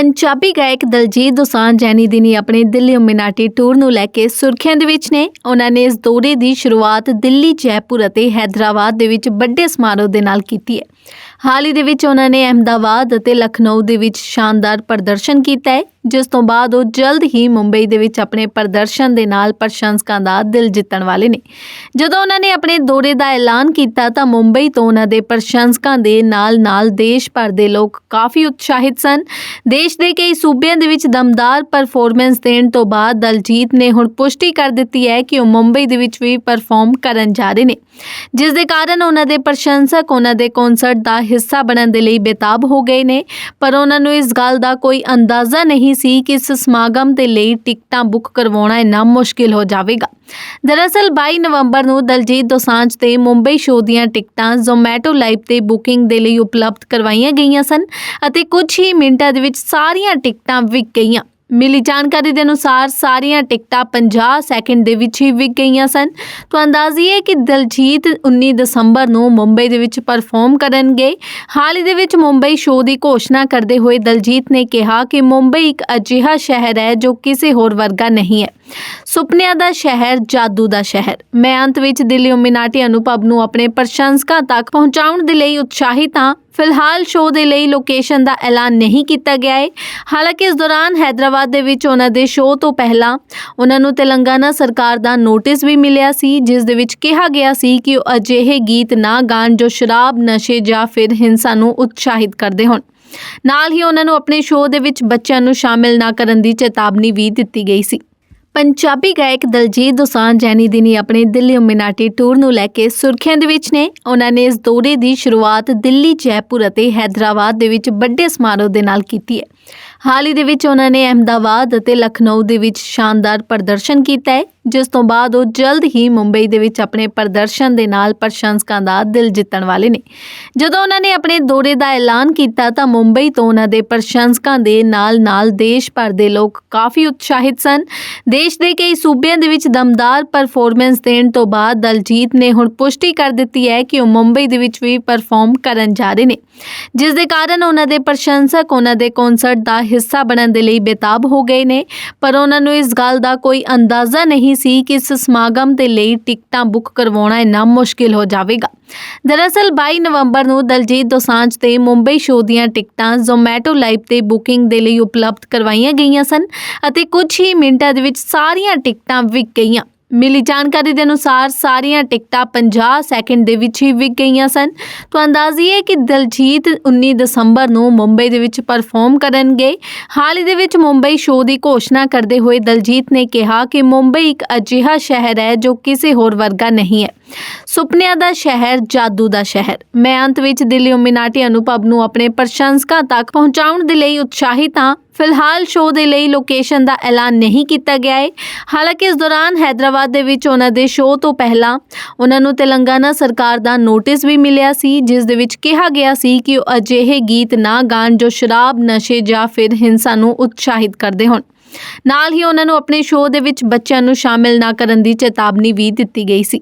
ਪੰਜਾਬੀ ਗਾਇਕ ਦਲਜੀਤ ਦੋਸਾਂਝ ਜੈਨੀ ਦਿਨੀ ਆਪਣੇ ਦਿੱਲੀ ਓਮਿਨਾਟੀ ਟੂਰ ਨੂੰ ਲੈ ਕੇ ਸੁਰਖੀਆਂ ਦੇ ਵਿੱਚ ਨੇ। ਉਹਨਾਂ ਨੇ ਇਸ ਦੌਰੇ ਦੀ ਸ਼ੁਰੂਆਤ ਦਿੱਲੀ ਜੈਪੁਰ ਅਤੇ ਹੈਦਰਾਬਾਦ ਦੇ ਵਿੱਚ ਵੱਡੇ ਸਮਾਰੋਹ ਦੇ ਨਾਲ ਕੀਤੀ ਹੈ। ਹਾਲ ਹੀ ਦੇ ਵਿੱਚ ਉਹਨਾਂ ਨੇ ਅਹਿਮਦਾਬਾਦ ਅਤੇ ਲਖਨਊ ਦੇ ਵਿੱਚ ਸ਼ਾਨਦਾਰ ਪ੍ਰਦਰਸ਼ਨ ਕੀਤਾ ਹੈ, ਜਿਸ ਤੋਂ ਬਾਅਦ ਉਹ ਜਲਦ ਹੀ ਮੁੰਬਈ ਦੇ ਵਿੱਚ ਆਪਣੇ ਪ੍ਰਦਰਸ਼ਨ ਦੇ ਨਾਲ ਪ੍ਰਸ਼ੰਸਕਾਂ ਦਾ ਦਿਲ ਜਿੱਤਣ ਵਾਲੇ ਨੇ। ਜਦੋਂ ਉਹਨਾਂ ਨੇ ਆਪਣੇ ਦੌਰੇ ਦਾ ਐਲਾਨ ਕੀਤਾ ਤਾਂ ਮੁੰਬਈ ਤੋਂ ਉਹਨਾਂ ਦੇ ਪ੍ਰਸ਼ੰਸਕਾਂ ਦੇ ਨਾਲ-ਨਾਲ ਦੇਸ਼ ਭਰ ਦੇ ਲੋਕ ਕਾਫੀ ਉਤਸ਼ਾਹਿਤ ਸਨ। ਦੇਸ਼ ਦੇ ਕਈ ਸੂਬਿਆਂ ਦੇ ਵਿੱਚ ਦਮਦਾਰ ਪਰਫਾਰਮੈਂਸ ਦੇਣ ਤੋਂ ਬਾਅਦ ਦਲਜੀਤ ਨੇ ਹੁਣ ਪੁਸ਼ਟੀ ਕਰ ਦਿੱਤੀ ਹੈ ਕਿ ਉਹ ਮੁੰਬਈ ਦੇ ਵਿੱਚ ਵੀ ਪਰਫਾਰਮ ਕਰਨ ਜਾ ਰਹੇ ਨੇ। ਜਿਸ ਦੇ ਕਾਰਨ ਉਹਨਾਂ ਦੇ ਪ੍ਰਸ਼ੰਸਕ, ਉਹਨਾਂ ਦੇ ਕਨਸਰਟ ਦਾ ਹਿੱਸਾ ਬਣਨ ਦੇ ਲਈ ਬੇਤਾਬ ਹੋ ਗਏ ਨੇ, ਪਰ ਉਹਨਾਂ ਨੂੰ ਇਸ ਗੱਲ ਦਾ ਕੋਈ ਅੰਦਾਜ਼ਾ ਨਹੀਂ ਸੀ ਕਿ ਇਸ ਸਮਾਗਮ ਦੇ ਲਈ ਟਿਕਟਾਂ ਬੁੱਕ ਕਰਵਾਉਣਾ ਇੰਨਾ ਮੁਸ਼ਕਿਲ ਹੋ ਜਾਵੇਗਾ। ਦਰਅਸਲ 22 ਨਵੰਬਰ ਨੂੰ ਦਲਜੀਤ ਦੋਸਾਂਝ ਤੇ ਮੁੰਬਈ ਸ਼ੋਅ ਦੀਆਂ ਟਿਕਟਾਂ ਜ਼ੋਮੈਟੋ ਲਾਈਵ ਤੇ ਬੁਕਿੰਗ ਦੇ ਲਈ ਉਪਲਬਧ ਕਰਵਾਈਆਂ ਗਈਆਂ ਸਨ ਅਤੇ ਕੁਝ ਹੀ ਮਿੰਟਾਂ ਦੇ ਵਿੱਚ ਸਾਰੀਆਂ ਟਿਕਟਾਂ ਵਿਕ ਗਈਆਂ। ਮਿਲੀ ਜਾਣਕਾਰੀ ਦੇ ਅਨੁਸਾਰ ਸਾਰੀਆਂ ਟਿਕਟਾਂ 50 ਸੈਕਿੰਡ ਦੇ ਵਿੱਚ ਹੀ ਵਿਕ ਗਈਆਂ ਸਨ। ਤਾਂ ਅੰਦਾਜ਼ੀਏ ਕਿ ਦਲਜੀਤ 19 ਦਸੰਬਰ ਨੂੰ ਮੁੰਬਈ ਦੇ ਵਿੱਚ ਪਰਫਾਰਮ ਕਰਨਗੇ। ਹਾਲ ਹੀ ਦੇ ਵਿੱਚ ਮੁੰਬਈ ਸ਼ੋਅ ਦੀ ਘੋਸ਼ਣਾ ਕਰਦੇ ਹੋਏ ਦਲਜੀਤ ਨੇ ਕਿਹਾ ਕਿ ਮੁੰਬਈ ਇੱਕ ਅਜਿਹਾ ਸ਼ਹਿਰ ਹੈ ਜੋ ਕਿਸੇ ਹੋਰ ਵਰਗਾ ਨਹੀਂ ਹੈ। ਸੁਪਨਿਆਂ ਦਾ ਸ਼ਹਿਰ, ਜਾਦੂ ਦਾ ਸ਼ਹਿਰ। ਮੈਂ ਅੰਤ ਵਿੱਚ ਦਿੱਲੀ ਉਮਿਨਾਟੀ ਅਨੁਭਵ ਨੂੰ ਆਪਣੇ ਪ੍ਰਸ਼ੰਸਕਾਂ ਤੱਕ ਪਹੁੰਚਾਉਣ ਦੇ ਲਈ ਉਤਸ਼ਾਹਿਤ ਹਾਂ। ਫਿਲਹਾਲ ਸ਼ੋਅ ਦੇ ਲਈ ਲੋਕੇਸ਼ਨ ਦਾ ਐਲਾਨ ਨਹੀਂ ਕੀਤਾ ਗਿਆ ਹੈ ਹਾਲਾਂਕਿ ਇਸ ਦੌਰਾਨ ਹైదరాబాద్ ਦੇ ਵਿੱਚ ਉਹਨਾਂ ਦੇ ਸ਼ੋਅ ਤੋਂ ਪਹਿਲਾਂ ਉਹਨਾਂ ਨੂੰ ਤੇਲੰਗਾਨਾ ਸਰਕਾਰ ਦਾ ਨੋਟਿਸ ਵੀ ਮਿਲਿਆ ਸੀ, ਜਿਸ ਦੇ ਵਿੱਚ ਕਿਹਾ ਗਿਆ ਸੀ ਕਿ ਉਹ ਅਜਿਹੇ ਗੀਤ ਨਾ ਗਾਣ ਜੋ ਸ਼ਰਾਬ, ਨਸ਼ੇ ਜਾਂ ਫਿਰ ਹਿੰਸਾ ਨੂੰ ਉਤਸ਼ਾਹਿਤ ਕਰਦੇ ਹੋਣ। ਨਾਲ ਹੀ ਉਹਨਾਂ ਨੂੰ ਆਪਣੇ ਸ਼ੋਅ ਦੇ ਵਿੱਚ ਬੱਚਿਆਂ ਨੂੰ ਸ਼ਾਮਿਲ ਨਾ ਕਰਨ ਦੀ ਚੇਤਾਵਨੀ ਵੀ ਦਿੱਤੀ ਗਈ ਸੀ। ਪੰਜਾਬੀ ਗਾਇਕ ਦਲਜੀਤ ਦੋਸਾਂਝ ਜੈਨੀ ਦਿਨੀ ਆਪਣੇ ਦਿੱਲੀ ਓਮਿਨਾਟੀ ਟੂਰ ਨੂੰ ਲੈ ਕੇ ਸੁਰਖੀਆਂ ਦੇ ਵਿੱਚ ਨੇ। ਉਹਨਾਂ ਨੇ ਇਸ ਦੌਰੇ ਦੀ ਸ਼ੁਰੂਆਤ ਦਿੱਲੀ, ਜੈਪੁਰ ਅਤੇ ਹੈਦਰਾਬਾਦ ਦੇ ਵਿੱਚ ਵੱਡੇ ਸਮਾਰੋਹ ਦੇ ਨਾਲ ਕੀਤੀ ਹੈ। ਹਾਲ ਹੀ ਦੇ ਵਿੱਚ ਉਹਨਾਂ ਨੇ ਅਹਿਮਦਾਬਾਦ ਅਤੇ ਲਖਨਊ ਦੇ ਵਿੱਚ ਸ਼ਾਨਦਾਰ ਪ੍ਰਦਰਸ਼ਨ ਕੀਤਾ ਹੈ, ਜਿਸ ਤੋਂ ਬਾਅਦ ਉਹ ਜਲਦ ਹੀ ਮੁੰਬਈ ਦੇ ਵਿੱਚ ਆਪਣੇ ਪ੍ਰਦਰਸ਼ਨ ਦੇ ਨਾਲ ਪ੍ਰਸ਼ੰਸਕਾਂ ਦਾ ਦਿਲ ਜਿੱਤਣ ਵਾਲੇ ਨੇ। ਜਦੋਂ ਉਹਨਾਂ ਨੇ ਆਪਣੇ ਦੌਰੇ ਦਾ ਐਲਾਨ ਕੀਤਾ ਤਾਂ ਮੁੰਬਈ ਤੋਂ ਉਹਨਾਂ ਦੇ ਪ੍ਰਸ਼ੰਸਕਾਂ ਦੇ ਨਾਲ-ਨਾਲ ਦੇਸ਼ ਭਰ ਦੇ ਲੋਕ ਕਾਫੀ ਉਤਸ਼ਾਹਿਤ ਸਨ। ਦੇਸ਼ ਦੇ ਕਈ ਸੂਬਿਆਂ ਦੇ ਵਿੱਚ ਦਮਦਾਰ ਪਰਫਾਰਮੈਂਸ ਦੇਣ ਤੋਂ ਬਾਅਦ ਦਲਜੀਤ ਨੇ ਹੁਣ ਪੁਸ਼ਟੀ ਕਰ ਦਿੱਤੀ ਹੈ ਕਿ ਉਹ ਮੁੰਬਈ ਦੇ ਵਿੱਚ ਵੀ ਪਰਫਾਰਮ ਕਰਨ ਜਾ ਰਹੇ ਨੇ। ਜਿਸ ਦੇ ਕਾਰਨ ਉਹਨਾਂ ਦੇ ਪ੍ਰਸ਼ੰਸਕ, ਉਹਨਾਂ ਦੇ ਕਨਸਰਟ ਦਾ ਹਿੱਸਾ ਬਣਨ ਦੇ ਲਈ ਬੇਤਾਬ ਹੋ ਗਏ ਨੇ, ਪਰ ਉਹਨਾਂ ਨੂੰ ਇਸ ਗੱਲ ਦਾ ਕੋਈ ਅੰਦਾਜ਼ਾ ਨਹੀਂ ਸੀ ਕਿ ਇਸ ਸਮਾਗਮ ਦੇ ਲਈ ਟਿਕਟਾਂ ਬੁੱਕ ਕਰਵਾਉਣਾ ਇੰਨਾ ਮੁਸ਼ਕਿਲ ਹੋ ਜਾਵੇਗਾ। ਦਰਅਸਲ 22 ਨਵੰਬਰ ਨੂੰ ਦਲਜੀਤ ਦੋਸਾਂਝ ਤੇ ਮੁੰਬਈ ਸ਼ੋਅ ਦੀਆਂ ਟਿਕਟਾਂ ਜ਼ੋਮੈਟੋ ਲਾਈਵ ਤੇ ਬੁਕਿੰਗ ਦੇ ਲਈ ਉਪਲਬਧ ਕਰਵਾਈਆਂ ਗਈਆਂ ਸਨ ਅਤੇ ਕੁਝ ਹੀ ਮਿੰਟਾਂ ਦੇ ਵਿੱਚ ਸਾਰੀਆਂ ਟਿਕਟਾਂ ਵਿਕ ਗਈਆਂ। ਮਿਲੀ ਜਾਣਕਾਰੀ ਦੇ ਅਨੁਸਾਰ ਸਾਰੀਆਂ ਟਿਕਟਾਂ 50 ਸੈਕਿੰਡ ਦੇ ਵਿੱਚ ਹੀ ਵਿਕ ਗਈਆਂ ਸਨ। ਤਾਂ ਅੰਦਾਜ਼ੀਏ ਕਿ ਦਲਜੀਤ 19 ਦਸੰਬਰ ਨੂੰ ਮੁੰਬਈ ਦੇ ਵਿੱਚ ਪਰਫਾਰਮ ਕਰਨਗੇ। ਹਾਲ ਹੀ ਦੇ ਵਿੱਚ ਮੁੰਬਈ ਸ਼ੋਅ ਦੀ ਘੋਸ਼ਣਾ ਕਰਦੇ ਹੋਏ ਦਲਜੀਤ ਨੇ ਕਿਹਾ ਕਿ ਮੁੰਬਈ ਇੱਕ ਅਜਿਹਾ ਸ਼ਹਿਰ ਹੈ ਜੋ ਕਿਸੇ ਹੋਰ ਵਰਗਾ ਨਹੀਂ ਹੈ। ਸੁਪਨਿਆਂ ਦਾ ਸ਼ਹਿਰ, ਜਾਦੂ ਦਾ ਸ਼ਹਿਰ। ਮੈਂ ਅੰਤ ਵਿੱਚ ਦਿੱਲੀ ਉਮਿਨਾਟੀ ਅਨੁਭਵ ਨੂੰ ਆਪਣੇ ਪ੍ਰਸ਼ੰਸਕਾਂ ਤੱਕ ਪਹੁੰਚਾਉਣ ਦੇ ਲਈ ਉਤਸ਼ਾਹਿਤ ਹਾਂ। ਫਿਲਹਾਲ ਸ਼ੋਅ ਦੇ ਲਈ ਲੋਕੇਸ਼ਨ ਦਾ ਐਲਾਨ ਨਹੀਂ ਕੀਤਾ ਗਿਆ ਹੈ ਹਾਲਾਂਕਿ ਇਸ ਦੌਰਾਨ ਹైదరాబాద్ ਦੇ ਵਿੱਚ ਉਹਨਾਂ ਦੇ ਸ਼ੋਅ ਤੋਂ ਪਹਿਲਾਂ ਉਹਨਾਂ ਨੂੰ ਤੇਲੰਗਾਨਾ ਸਰਕਾਰ ਦਾ ਨੋਟਿਸ ਵੀ ਮਿਲਿਆ ਸੀ, ਜਿਸ ਦੇ ਵਿੱਚ ਕਿਹਾ ਗਿਆ ਸੀ ਕਿ ਉਹ ਅਜਿਹੇ ਗੀਤ ਨਾ ਗਾਣ ਜੋ ਸ਼ਰਾਬ, ਨਸ਼ੇ ਜਾਂ ਫਿਰ ਹਿੰਸਾ ਨੂੰ ਉਤਸ਼ਾਹਿਤ ਕਰਦੇ ਹੋਣ। ਨਾਲ ਹੀ ਉਹਨਾਂ ਨੂੰ ਆਪਣੇ ਸ਼ੋਅ ਦੇ ਵਿੱਚ ਬੱਚਿਆਂ ਨੂੰ ਸ਼ਾਮਿਲ ਨਾ ਕਰਨ ਦੀ ਚੇਤਾਵਨੀ ਵੀ ਦਿੱਤੀ ਗਈ ਸੀ।